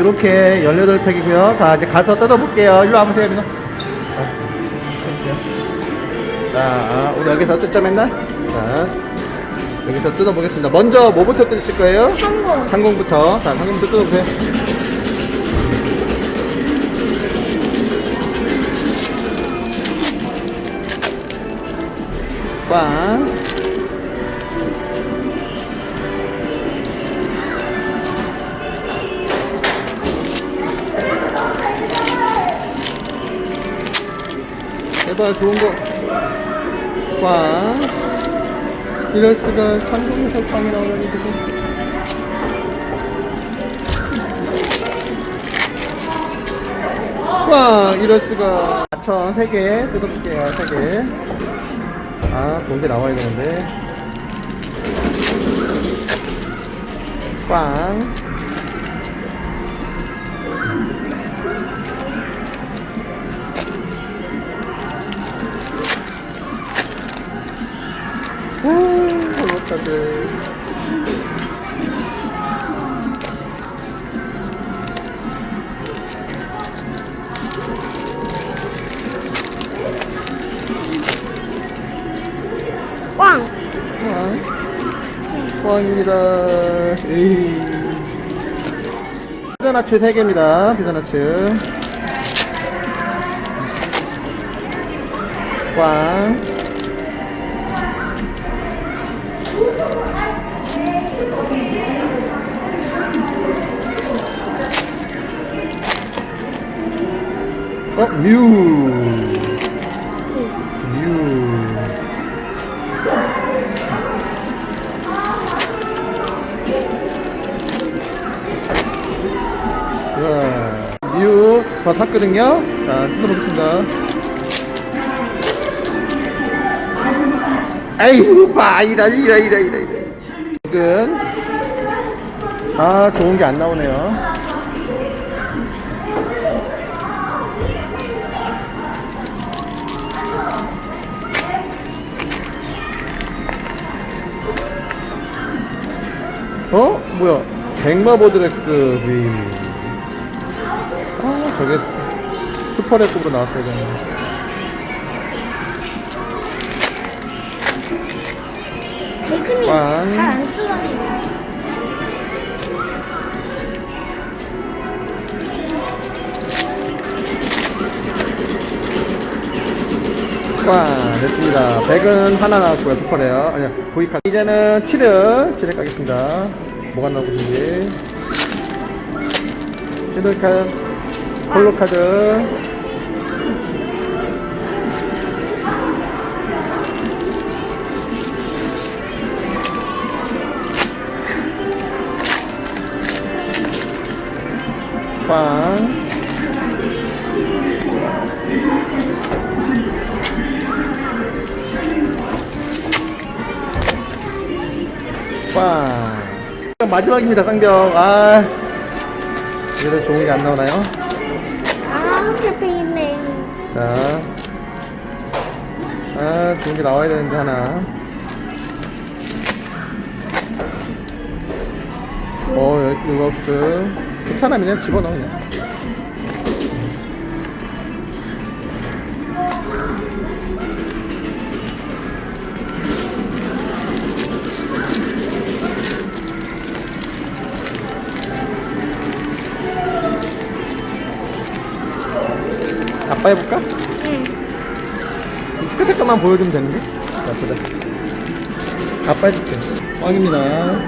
이렇게 18팩이고요. 자, 이제 가서 뜯어볼게요. 일로 와보세요, 민호. 자, 우리 여기서 뜯죠, 맨날? 자, 여기서 뜯어보겠습니다. 먼저 뭐부터 뜯으실 거예요? 창고. 상공부터. 자, 상공부터 뜯어보세요. 꽝. 제발 좋은 거. 꽝. 이럴 수가 상공에서 꽝이 나오다니 그지? 꽝 이럴 수가. 천 3개 뜯어볼게요. 3개. 아, 좋은 게 나와야 되는데. 꽝. 오, 잘못하들. 꽝. 꽝. 꽝입니다. 에이. 피자나츠 3개입니다. 피자나츠. 꽝. 어, 뮤. 뮤. 자, 뮤, 저 샀거든요. 자, 뜯어보겠습니다. 아이고, 봐, 이라, 이라, 이라, 이라, 이라. 아, 좋은 게 안 나오네요. 어? 뭐야? 백마보드렉스 V. 아, 저게 슈퍼레급으로 나왔어야 되네. 매끈 꽝! 됐습니다. 100은 하나 나왔고요, 슈퍼레요. 아니야, V카드. 이제는 7을, 7을 까겠습니다. 뭐가 나오는지. 7을 카드, 콜로 카드. 꽝. 꽝. 마지막입니다, 쌍벽. 아. 이래도 좋은 게 안 나오나요? 아, 옆에 있네. 자. 아, 좋은 게 나와야 되는데, 하나. 어, 여기 이거 없어. 괜찮아, 그냥 집어넣어, 그냥. 아빠 해볼까? 응. 끝에 것만 보여주면 되는데? 자, 보자. 아빠 해줄게. 꽝입니다.